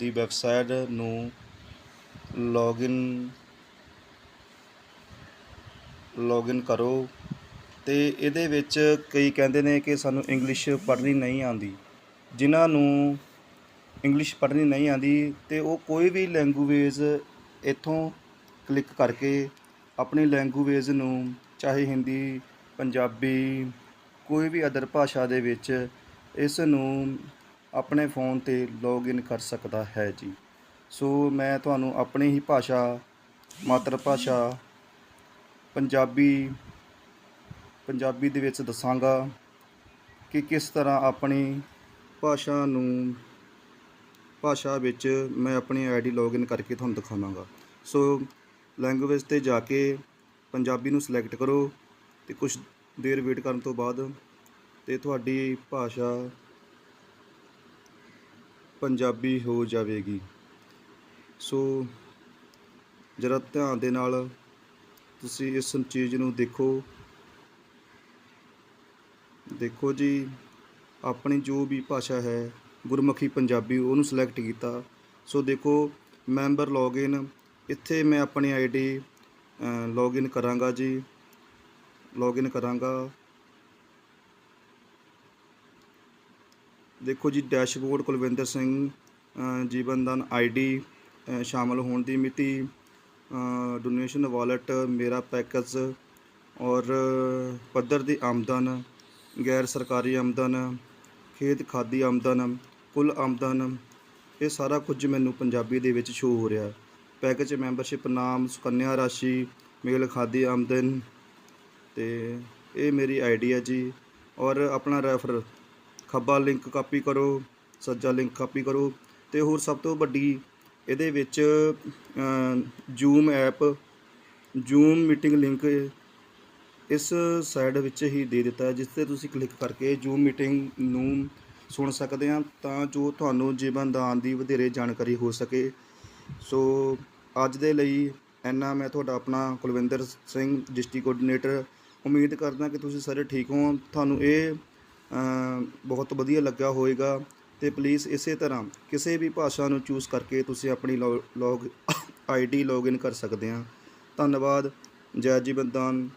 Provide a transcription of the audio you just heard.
ਦੀ website ਨੂੰ login login ਕਰੋ ਤੇ ਇਹਦੇ ਵਿੱਚ ਕਈ ਕਹਿੰਦੇ ਨੇ ਕਿ ਸਾਨੂੰ ਇੰਗਲਿਸ਼ ਪੜ੍ਹਨੀ ਨਹੀਂ ਆਉਂਦੀ। ਜਿਨ੍ਹਾਂ ਨੂੰ ਇੰਗਲਿਸ਼ ਪੜ੍ਹਨੀ ਨਹੀਂ ਆਉਂਦੀ ਤੇ ਉਹ ਕੋਈ ਵੀ ਲੈਂਗੁਏਜ ਇੱਥੋਂ ਕਲਿੱਕ ਕਰਕੇ ਆਪਣੀ ਲੈਂਗੁਏਜ ਨੂੰ ਚਾਹੇ ਹਿੰਦੀ, ਪੰਜਾਬੀ, ਕੋਈ ਵੀ ਅਦਰ ਭਾਸ਼ਾ ਦੇ ਵਿੱਚ ਇਸ ਨੂੰ ਆਪਣੇ ਫੋਨ ਤੇ ਲੌਗਇਨ ਕਰ ਸਕਦਾ ਹੈ ਜੀ। ਸੋ ਮੈਂ ਤੁਹਾਨੂੰ ਆਪਣੀ ਹੀ ਭਾਸ਼ਾ, ਮਾਤਰ ਭਾਸ਼ਾ, ਪੰਜਾਬੀ ਪੰਜਾਬੀ ਦੇ ਵਿੱਚ ਦੱਸਾਂਗਾ ਕਿ ਕਿਸ ਤਰ੍ਹਾਂ ਆਪਣੀ ਭਾਸ਼ਾ ਨੂੰ, ਭਾਸ਼ਾ ਵਿੱਚ ਮੈਂ ਆਪਣੀ ਆਈਡੀ ਲੌਗਇਨ ਕਰਕੇ ਤੁਹਾਨੂੰ ਦਿਖਾਵਾਂਗਾ। ਸੋ ਲੈਂਗੁਏਜ ਤੇ ਜਾ ਕੇ ਪੰਜਾਬੀ ਨੂੰ ਸਿਲੈਕਟ ਕਰੋ ਤੇ ਕੁਝ ਦੇਰ ਵੇਟ ਕਰਨ ਤੋਂ ਬਾਅਦ ਤੇ ਤੁਹਾਡੀ ਭਾਸ਼ਾ ਪੰਜਾਬੀ ਹੋ ਜਾਵੇਗੀ। ਸੋ ਜਰਾ ਧਿਆਨ ਦੇ ਨਾਲ ਤੁਸੀਂ ਇਸ ਚੀਜ਼ ਨੂੰ ਦੇਖੋ। ਦੇਖੋ ਜੀ, ਆਪਣੀ ਜੋ ਵੀ ਭਾਸ਼ਾ ਹੈ, ਗੁਰਮੁਖੀ ਪੰਜਾਬੀ ਉਹਨੂੰ ਸਿਲੈਕਟ ਕੀਤਾ। ਸੋ ਦੇਖੋ, ਮੈਂਬਰ ਲੌਗਇਨ ਇੱਥੇ ਮੈਂ ਆਪਣੀ ਆਈਡੀ ਲੌਗਇਨ ਕਰਾਂਗਾ ਜੀ। ਲੌਗਇਨ ਕਰਾਂਗਾ। ਦੇਖੋ ਜੀ ਡੈਸ਼ਬੋਰਡ ਕੁਲਵਿੰਦਰ ਸਿੰਘ ਅ, ਜੀਵਨਦਾਨ ਆਈਡੀ ਸ਼ਾਮਲ ਹੋਣ ਦੀ ਮਿਤੀ ਡੋਨੇਸ਼ਨ ਵਾਲਟ ਮੇਰਾ ਪੈਕੇਜ ਔਰ ਪੱਧਰ ਦੀ ਆਮਦਨ ਗੈਰ ਸਰਕਾਰੀ ਆਮਦਨ ਖੇਤ ਖਾਦੀ ਆਮਦਨ ਕੁੱਲ ਆਮਦਨ ਇਹ ਸਾਰਾ ਕੁਝ ਮੈਨੂੰ ਪੰਜਾਬੀ ਦੇ ਵਿੱਚ ਸ਼ੋ ਹੋ ਰਿਹਾ। ਪੈਕੇਜ ਮੈਂਬਰਸ਼ਿਪ ਨਾਮ ਸੁਕੰਨਿਆ ਰਾਸ਼ੀ ਮੇਲ ਖਾਦੀ ਆਮਦਨ ਤੇ ਇਹ ਮੇਰੀ ਆਈਡੀ ਹੈ ਜੀ। ਔਰ ਆਪਣਾ ਰੈਫਰ ਖੱਬਾ ਲਿੰਕ ਕਾਪੀ ਕਰੋ, ਸੱਜਾ ਲਿੰਕ ਕਾਪੀ ਕਰੋ ਤੇ ਹੋਰ ਸਭ ਤੋਂ ਵੱਡੀ ਇਹਦੇ ਵਿੱਚ Zoom app, Zoom meeting link ਇਸ ਸਾਈਡ ਵਿੱਚ ਹੀ ਦੇ ਦਿੱਤਾ ਹੈ, ਜਿਸ ਤੇ ਤੁਸੀਂ ਕਲਿੱਕ ਕਰਕੇ ਜੂਮ ਮੀਟਿੰਗ ਨੂੰ ਸੁਣ ਸਕਦੇ ਆ ਤਾਂ ਜੋ ਤੁਹਾਨੂੰ ਜੀਵਨ ਦਾਨ ਦੀ ਵਧੇਰੇ ਜਾਣਕਾਰੀ ਹੋ ਸਕੇ। ਸੋ ਅੱਜ ਦੇ ਲਈ ਇੰਨਾ, ਮੈਂ ਤੁਹਾਡਾ ਆਪਣਾ ਕੁਲਵਿੰਦਰ ਸਿੰਘ, ਡਿਸਟ੍ਰਿਕਟ ਕੋਆਰਡੀਨੇਟਰ। ਉਮੀਦ ਕਰਦਾ ਕਿ ਤੁਸੀਂ ਸਾਰੇ ਠੀਕ ਹੋ ਤੁਹਾਨੂੰ ਇਹ ਬਹੁਤ ਵਧੀਆ ਲੱਗਾ ਹੋਵੇਗਾ ਤੇ ਪਲੀਜ਼ ਇਸੇ ਤਰ੍ਹਾਂ ਕਿਸੇ ਵੀ ਭਾਸ਼ਾ ਨੂੰ ਚੂਜ਼ ਕਰਕੇ ਤੁਸੀਂ ਆਪਣੀ ਲੌਗ ਆਈਡੀ ਲੌਗਇਨ ਕਰ ਸਕਦੇ ਆ। ਧੰਨਵਾਦ। ਜੈ ਜੀਵਨ ਦਾਨ